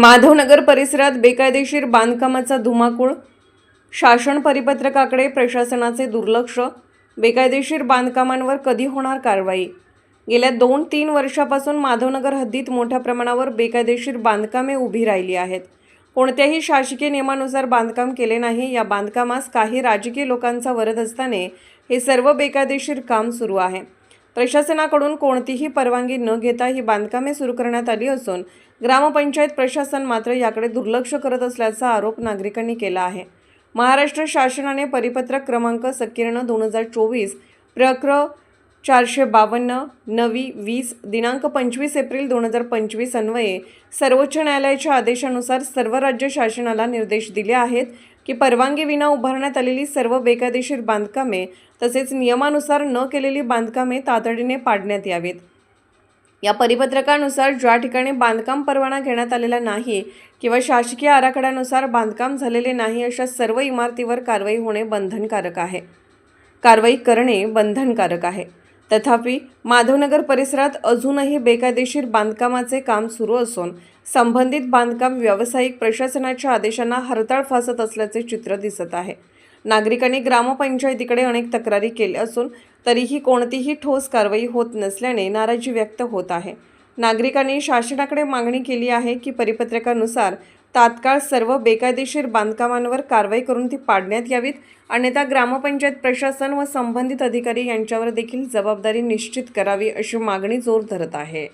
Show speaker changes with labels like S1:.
S1: माधवनगर परिसरात बेकायदेशीर बांधकामाचा धुमाकूळ शासन परिपत्रकाकडे प्रशासनाचे दुर्लक्ष बेकायदेशीर बांधकामांवर कधी होणार कारवाई? गेल्या दोन तीन वर्षापासून माधवनगर हद्दीत मोठ्या प्रमाणावर बेकायदेशीर बांधकामे उभी राहिली आहेत. कोणत्याही शासकीय नियमानुसार बांधकाम केले नाही या बांधकामास काही राजकीय लोकांचा वरद असताना हे सर्व बेकायदेशीर काम सुरू आहे. प्रशासनाकडून कोणतीही परवानगी न घेता ही बांधकामे सुरू करण्यात आली असून ग्रामपंचायत प्रशासन मात्र याकडे दुर्लक्ष करत असल्याचा आरोप नागरिकांनी केला आहे. महाराष्ट्र शासनाने परिपत्रक क्रमांक संकीर्ण दोन हजार चोवीस प्रक्र. चारशे बावन्न नवी वीस दिनांक पंचवीस एप्रिल दोन हजार पंचवीस अन्वये सर्वोच्च न्यायालयाच्या आदेशानुसार सर्व राज्य शासनाला निर्देश दिले आहेत की परवानगीविना उभारण्यात आलेली सर्व बेकायदेशीर बांधकामे तसेच नियमानुसार न केलेली बांधकामे तातडीने पाडण्यात यावीत. या परिपत्रकानुसार ज्या ठिकाणी बांधकाम परवाना घेण्यात आलेला नाही किंवा शासकीय आराखड्यानुसार बांधकाम झालेले नाही अशा सर्व इमारतीवर कारवाई होणे बंधनकारक आहे. कारवाई करणे बंधनकारक आहे. तथापि माधवनगर परिसरात अजूनही बेकायदेशीर बांधकामाचे काम सुरू असून संबंधित बांधकाम व्यावसायिक प्रशासनाच्या आदेशांना हरताळ फासत असल्याचे चित्र दिसत आहे. नागरिकांनी ग्रामपंचायतीकडे अनेक तक्रारी केल्या असून तरीही कोणतीही ठोस कारवाई होत नसल्याने नाराजी व्यक्त होत आहे. नागरिकांनी शासनाकडे मागणी केली आहे की परिपत्रकानुसार तात्काळ सर्व बेकायदेशीर बांधकामांवर कारवाई करून ती पाडण्यात यावीत. अन्यथा ग्रामपंचायत प्रशासन व संबंधित अधिकारी यांच्यावर देखील जबाबदारी निश्चित करावी अशी मागणी जोर धरत आहे.